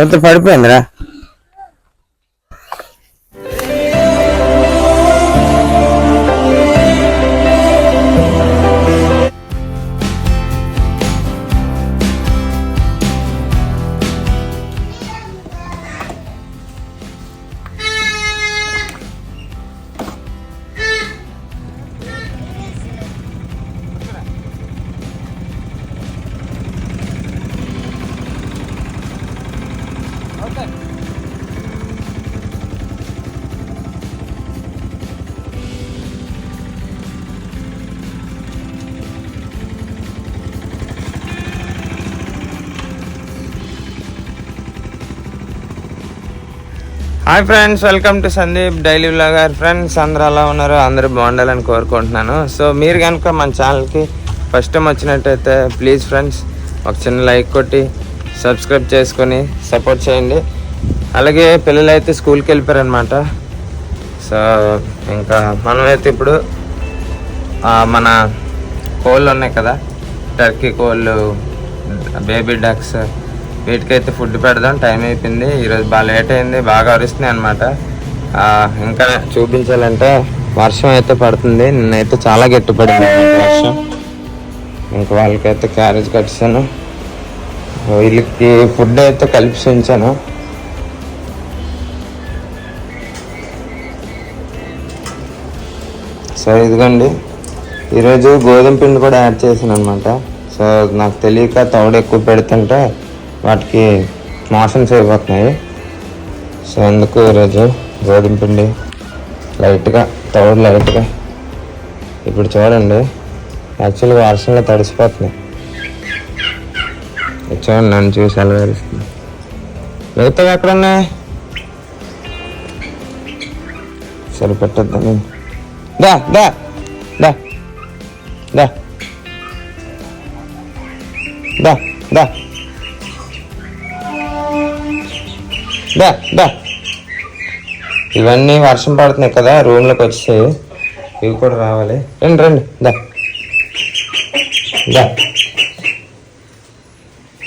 ఎంత పడిపోయిందిరా? Hi friends welcome to Sandeep daily blogger friends అందరూ ఎలా ఉన్నారు? అందరూ బాగుండాలని కోరుకుంటున్నాను. సో మీరు కనుక మన ఛానల్కి ఫస్ట్ టైం వచ్చినట్టయితే ప్లీజ్ ఫ్రెండ్స్ ఒక చిన్న లైక్ కొట్టి సబ్స్క్రైబ్ చేసుకొని సపోర్ట్ చేయండి. అలాగే పిల్లలు అయితే స్కూల్కి వెళ్ళిపోయారనమాట సో ఇంకా మనమైతే ఇప్పుడు మన కోళ్ళు ఉన్నాయి కదా టర్కీ కోళ్ళు బేబీ డక్స్ వీటికైతే ఫుడ్ పెడదాం టైం అయిపోయింది. ఈరోజు బాగా లేట్ అయింది బాగా అరుస్తున్నాయి అనమాట ఇంకా చూపించాలంటే వర్షం అయితే పడుతుంది. నిన్నైతే చాలా గట్టి పడింది వర్షం. ఇంకా వాళ్ళకైతే క్యారేజ్ కట్టాను వీళ్ళకి ఫుడ్ అయితే కలిపి ఉంచాను సో ఇదిగోండి ఈరోజు గోధుమ పిండి కూడా యాడ్ చేశాను అనమాట సో నాకు తెలియక తౌడు ఎక్కువ పెడుతుంటే వాటికి మోషన్స్ అయిపోతున్నాయి. సో అందుకు ఈరోజు గోధుమ పిండి లైట్గా తౌడు లైట్గా. ఇప్పుడు చూడండి యాక్చువల్గా వర్షంలో తడిసిపోతున్నాయి. చూడండి నన్ను చూసి అలవరిస్తుంది మిగతా ఎక్కడున్నాయి? సరే పెట్టద్దని దా దా దా దా. దా దా. దా దా. ఇవన్నీ వర్షం పడుతున్నాయి కదా రూమ్లోకి వచ్చేసాయి. ఇవి కూడా రావాలి. రండి రండి దా. దా.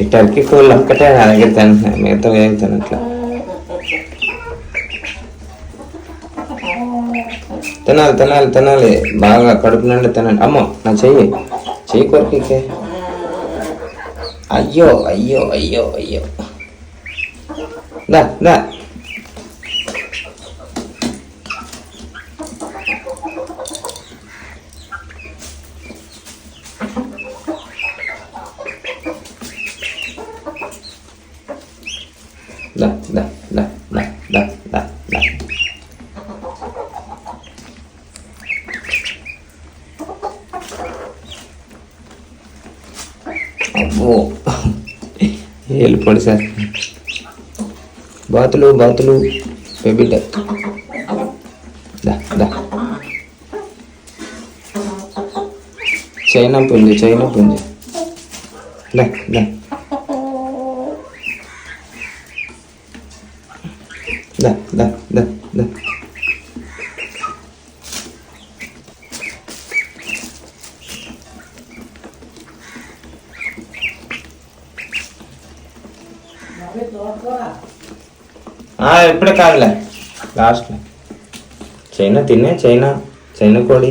ఈ టర్కీ కోళ్ళు ఒక్కటే అలాగే తింటున్నాయి మిగతా ఏం తినట్లే. తినాలి తినాలి తినాలి. బాగా కడుపు నుండి తినండి. అమ్మో నా చెయ్యి. చెయ్యి కొరికే అయ్యో అయ్యో అయ్యో అయ్యో. దా దా. la, la, la, la, la, la, la. అమ్మో వెళ్ళిపోండి సార్. బాతులు బాతులు బేబీ చైనా పుంజు చైనా పుంజు. లే లే. Да, да, да, да. ఆ, ఇప్పుడే కాదులే. లాస్ట్లో చైనా తినే చైనా చైనా కోడి.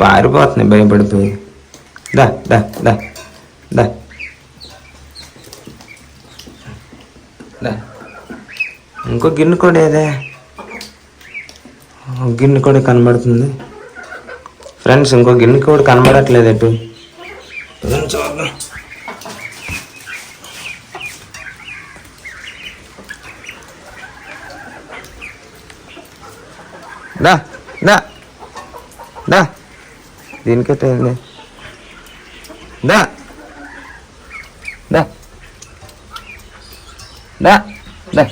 పారిపోతున్నాయి భయపడిపోయి. దా దా దా దా. దా. ఇంకో గిన్నె కూడా ఏదే? గిన్నె కూడా కనబడుతుంది. ఫ్రెండ్స్ ఇంకో గిన్నె కూడా కనబడట్లేదు ఇప్పుడు దా దా దా. దీనికట్టయింది దా దా. దా దా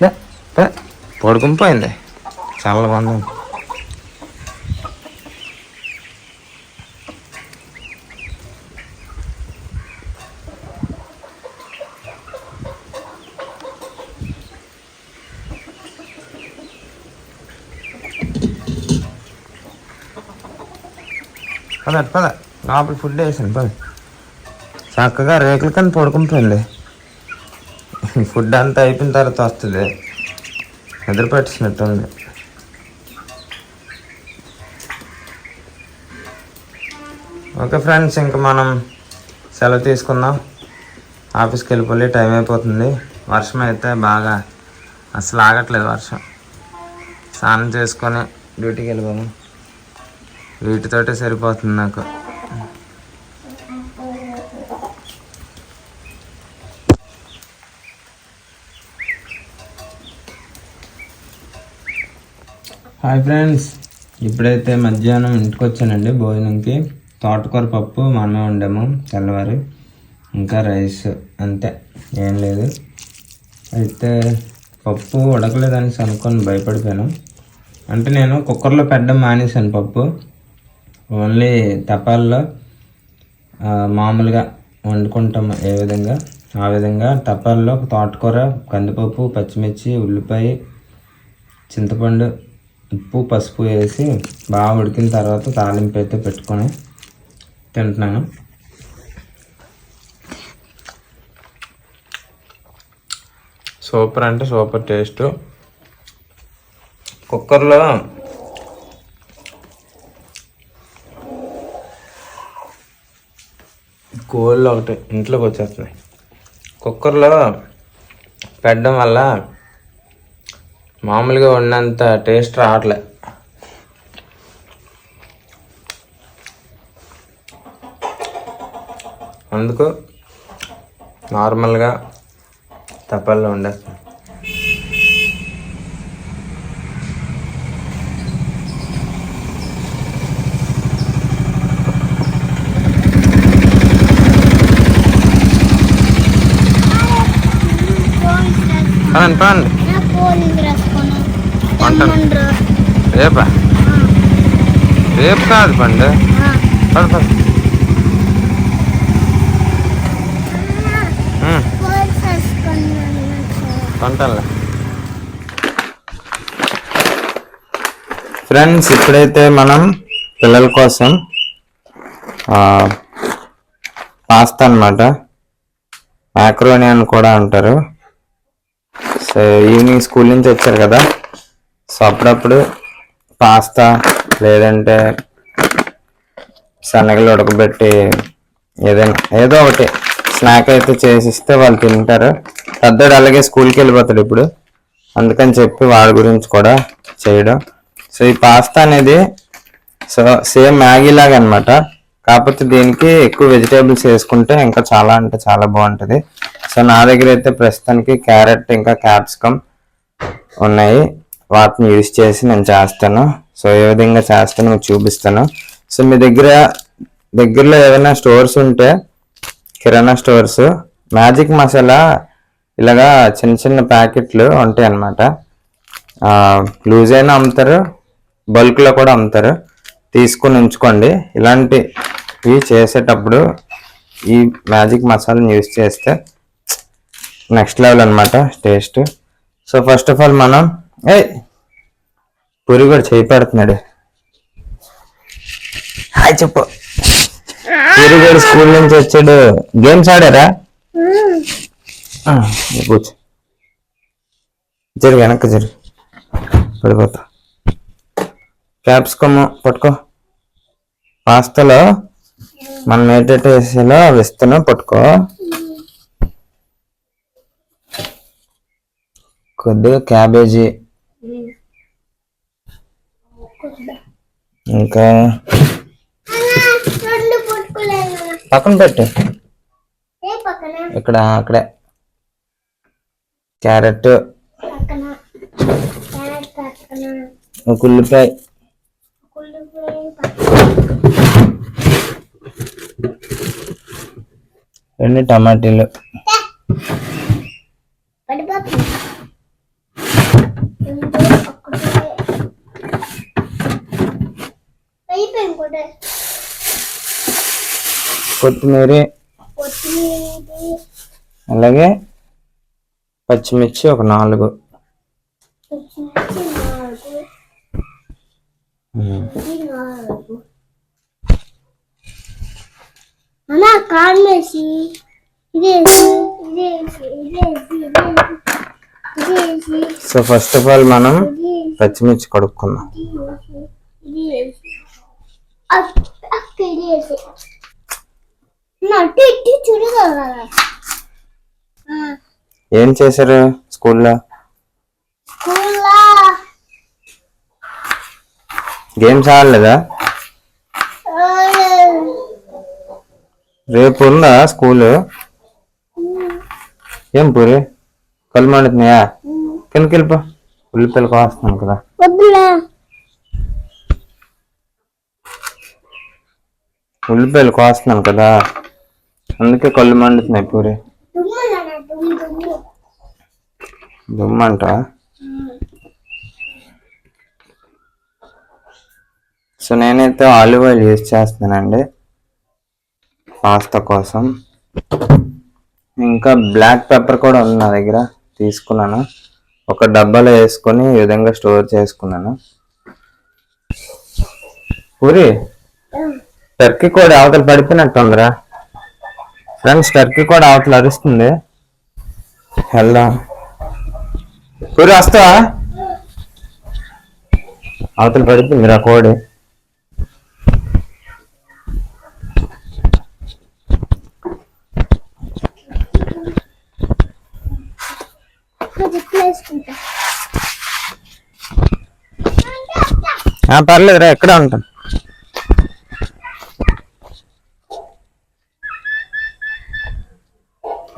దా దా. పడుకుని పోయింది చాలా బాగుంది పద పద. లోపల ఫుడ్ వేసాను పద. చక్కగా రేకుల కానీ పడుకుంటుంది ఫుడ్ అంతా అయిపోయిన తర్వాత వస్తుంది. నిద్ర పెట్టినట్టుంది ఓకే ఫ్రెండ్స్ ఇంకా మనం సెలవు తీసుకుందాం. ఆఫీస్కి వెళ్ళిపోయి టైం అయిపోతుంది. వర్షం అయితే బాగా అసలు ఆగట్లేదు వర్షం. స్నానం చేసుకొని డ్యూటీకి వెళ్ళిపోదాం. వీటితోటే సరిపోతుంది నాకు. హాయ్ ఫ్రెండ్స్ ఇప్పుడైతే మధ్యాహ్నం ఇంటికి వచ్చానండి భోజనంకి. తోటకూర పప్పు మనమే వండాము తెల్లవారి. ఇంకా రైస్ అంతే ఏం లేదు. అయితే పప్పు ఉడకలేదని అనుకొని భయపడిపోయాను. అంటే నేను కుక్కర్లో పెట్టడం మానేశాను పప్పు. ఓన్లీ తపాల్లో మామూలుగా వండుకుంటాం ఏ విధంగా? ఆ విధంగా తపాల్లో తోటకూర కందిపప్పు పచ్చిమిర్చి ఉల్లిపాయ చింతపండు ఉప్పు పసుపు వేసి బాగా ఉడికిన తర్వాత తాలింపు అయితే పెట్టుకొని తింటున్నాను. సూపర్ అంటే సూపర్ టేస్ట్. కుక్కర్లో కోళ్ళు ఒకటి ఇంట్లోకి వచ్చేస్తున్నాయి. కుక్కర్లో పెట్టడం వల్ల మామూలుగా ఉన్నంత టేస్ట్ రావట్లే. అందుకు నార్మల్గా తప్పల్లో ఉండేస్తాను రాసుకున్నాం వంటలు. రేపా? రేపు కాదు పండు. పద ఫ్రెండ్స్ ఇప్పుడైతే మనం పిల్లల కోసం పాస్తా అన్నమాట. మ్యాక్రోని అని కూడా అంటారు. ఈవినింగ్ స్కూల్ నుంచి వచ్చారు కదా. సో అప్పుడప్పుడు పాస్తా లేదంటే శనగలు ఉడకబెట్టి ఏదైనా ఏదో ఒకటి స్నాక్ అయితే చేసిస్తే వాళ్ళు తింటారు. పెద్దడు అలాగే స్కూల్కి వెళ్ళిపోతాడు ఇప్పుడు. అందుకని చెప్పి వాడి గురించి కూడా చేయడం. సో ఈ పాస్తా అనేది సో సేమ్ మ్యాగీ లాగా అనమాట కాకపోతే దీనికి ఎక్కువ వెజిటేబుల్స్ వేసుకుంటే ఇంకా చాలా అంటే చాలా బాగుంటుంది. సో నా దగ్గర అయితే ప్రస్తుతానికి క్యారెట్ ఇంకా క్యాప్సికమ్ ఉన్నాయి. వాటిని యూజ్ చేసి నేను చేస్తాను. సో ఏ విధంగా చేస్తాను మీకు చూపిస్తాను. సో మీ దగ్గర దగ్గరలో ఏదైనా స్టోర్స్ ఉంటే కిరాణా స్టోర్స్ మ్యాజిక్ మసాలా ఇలాగా చిన్న చిన్న ప్యాకెట్లు ఉంటాయి అన్నమాట. లూజ్ అయినా అమ్ముతారు బల్క్లో కూడా అమ్ముతారు. తీసుకొని ఉంచుకోండి. ఇలాంటివి చేసేటప్పుడు ఈ మ్యాజిక్ మసాలాని యూస్ చేస్తే నెక్స్ట్ లెవెల్ అనమాట taste so first of all మనం ఏ పూరి కూడా చేయి పెడుతున్నాడు. హాయ్ చెప్పు. పూరి కూడా స్కూల్ నుంచి వచ్చాడు. గేమ్స్ ఆడారా? ఆ, కూర్చో. జరుగు వెనక్కి జరుగు పడిపోతా. క్యాప్సికమ్ పట్టుకో. పాస్తాలో మనం ఏటేటో వేసేలో వేస్తున్నా పట్టుకో. కొద్దిగా క్యాబేజీ. ఇంకా పక్కన పెట్టు. ఇక్కడ అక్కడే. క్యారెట్. ఒక ఉల్లిపాయ. రెండు టమాటీలు. కొత్తిమీర అలాగే పచ్చిమిర్చి ఒక నాలుగు. సో ఫస్ట్ ఆఫ్ ఆల్ మనం పచ్చిమిర్చి కడుక్కుందాం. ఏం చేశారు స్కూల్లో? గేమ్స్ ఆడలేదా? రేపు ఉందా స్కూల్? ఏం పూరి? కళ్ళు మండుతున్నాయా? కిందకి వెళ్ళిపో. ఉల్లిపాయలు కోస్తున్నాను కదా. ఉల్లిపాయలు కోస్తున్నాను కదా. అందుకే కళ్ళు మండుతున్నాయి పూరి. దుమ్మంట? సో నేనైతే ఆలివ్ ఆయిల్ యూజ్ చేస్తున్నానండి. పాస్తా కోసం. ఇంకా బ్లాక్ పెప్పర్ కూడా ఉంది నా దగ్గర. తీసుకున్నాను. ఒక డబ్బాలో వేసుకొని ఈ విధంగా స్టోర్ చేసుకున్నాను. పూరి? టర్కీ కూడా అవతల పడిపోయినట్టుందిరా. ఫ్రెండ్స్ టర్కీ కూడా అవతల అరుస్తుంది. వెళ్దాం. పూరి వస్తావా? అవతల పడుతుంది కోడి ఆ కోడి. పర్లేదురా ఎక్కడ ఉంటాను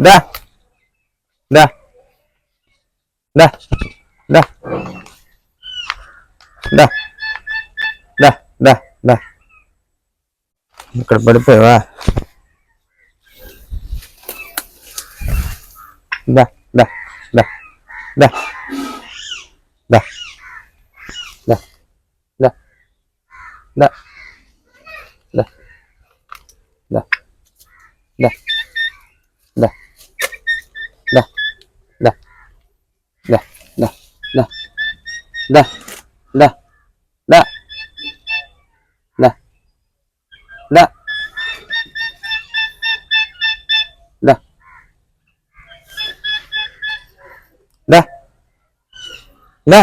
దా దా దా దా దా దా దా దా ఇక్కడ పడిపోయావా దా దా దా దా దా దా దా దా దా దా దా దా దా దా దా దా దా దా దా దా దా దా దా దా దా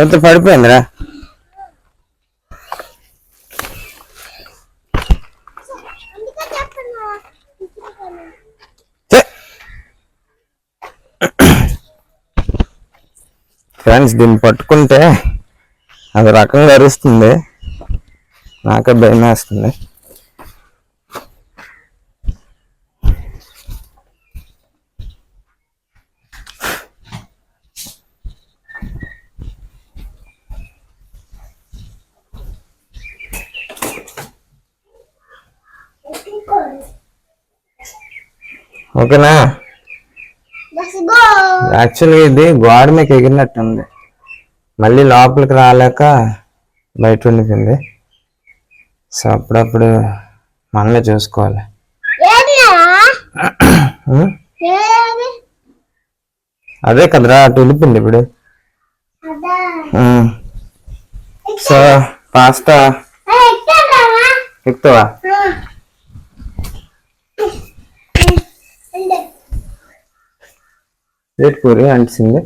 ఎంత పడిపోయిందిరా? ఫ్రెండ్స్ దీన్ని పట్టుకుంటే అది రకంగా అరుస్తుంది. నాకే భయం వేస్తుంది ఓకేనా. యాక్చువల్గా ఇది గోడ మీకు ఎగిరినట్టుంది. మళ్ళీ లోపలికి రాలేక బయట ఉండిపోయింది. సో అప్పుడప్పుడు మనమే చూసుకోవాలి. అదే కదరా అటు వెళ్ళిపోయింది ఇప్పుడు. సో పాస్తా ఎక్కుతావా రేట్ పూరి అంటిసింది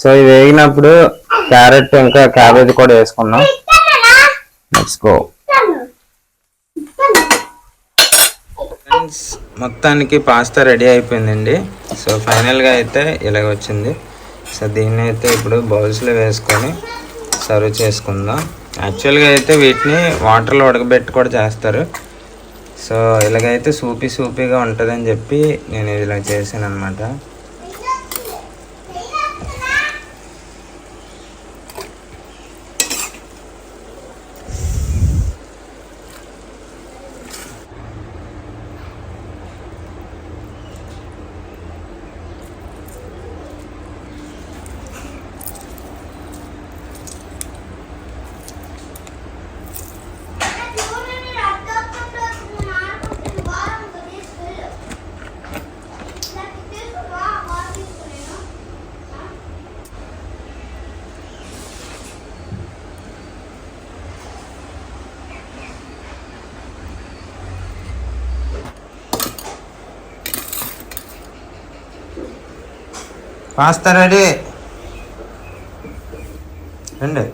సో ఇది వేగినప్పుడు క్యారెట్ ఇంకా క్యాబేజ్ కూడా వేసుకున్నాం లెట్స్ గో ఫ్రెండ్స్ మొత్తానికి పాస్తా రెడీ అయిపోయిందండి. సో ఫైనల్గా అయితే ఇలాగ వచ్చింది. సో దీన్ని అయితే ఇప్పుడు బౌల్స్లో వేసుకొని సర్వ్ చేసుకుందాం. యాక్చువల్గా అయితే వీటిని వాటర్లో ఉడకబెట్టి కూడా చేస్తారు. సో ఇలాగైతే సూపీ సూపీగా ఉంటుందని చెప్పి నేను ఇలా చేశాను అనమాట పాస్తా రెడీ రండి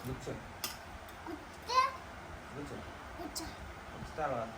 కూర్చో కూర్చో తర్వాత